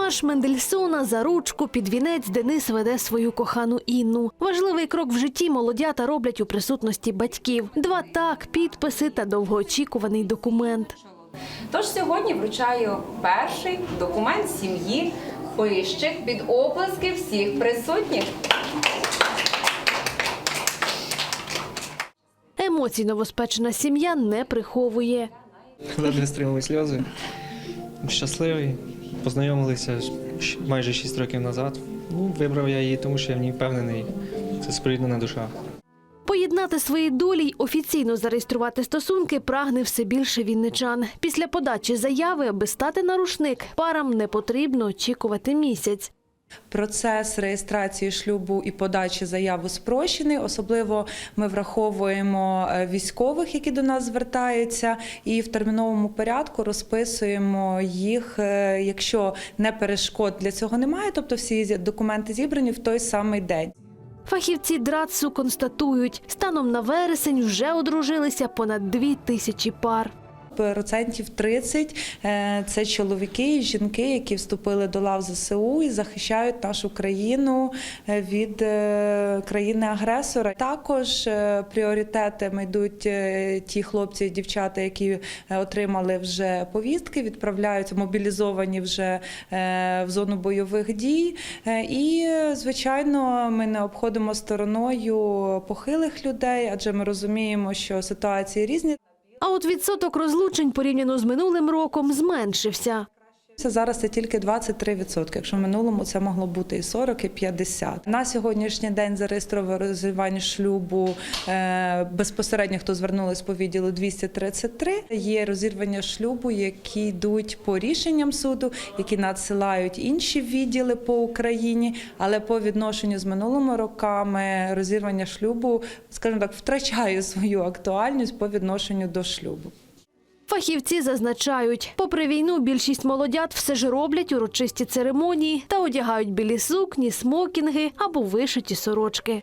марш Мендельсона за ручку під вінець Денис веде свою кохану Інну. Важливий крок в житті молодята роблять у присутності батьків. Два так, підписи та довгоочікуваний документ. Тож сьогодні вручаю перший документ сім'ї Пищик під оплески всіх присутніх. Емоцій новоспечена сім'я не приховує. Ледве стримали сльози. Щасливий. Познайомилися майже 6 років назад. Ну, вибрав я її, тому що я в ній впевнений. Це споріднена душа. Поєднати свої долі й офіційно зареєструвати стосунки прагне все більше вінничан. Після подачі заяви, аби стати на рушник, парам не потрібно очікувати місяць. Процес реєстрації шлюбу і подачі заяви спрощений. Особливо ми враховуємо е, військових, які до нас звертаються, і в терміновому порядку розписуємо їх, е, якщо не перешкод для цього немає, тобто всі документи зібрані в той самий день. Фахівці ДРАЦУ констатують, станом на вересень вже одружилися понад дві тисячі пар. Процентів 30 е, – це чоловіки і жінки, які вступили до лав ЗСУ і захищають нашу країну е, від е, країни-агресора. Також пріоритетами йдуть ті хлопці і дівчата, які отримали вже повістки, відправляються мобілізовані вже в зону бойових дій. І, звичайно, ми не обходимо стороною похилих людей, адже ми розуміємо, що ситуації різні. А от відсоток розлучень порівняно з минулим роком зменшився. Це зараз це тільки 23%, якщо в минулому це могло бути і 40, і 50. На сьогоднішній день зареєстровано розірвання шлюбу е, безпосередньо, хто звернулись по відділу 233. Є розірвання шлюбу, які йдуть по рішенням суду, які надсилають інші відділи по Україні. Але по відношенню з минулими роками розірвання шлюбу, скажімо так, втрачає свою актуальність по відношенню до шлюбу. Фахівці зазначають, попри війну, більшість молодят все ж роблять урочисті церемонії та одягають білі сукні, смокінги або вишиті сорочки.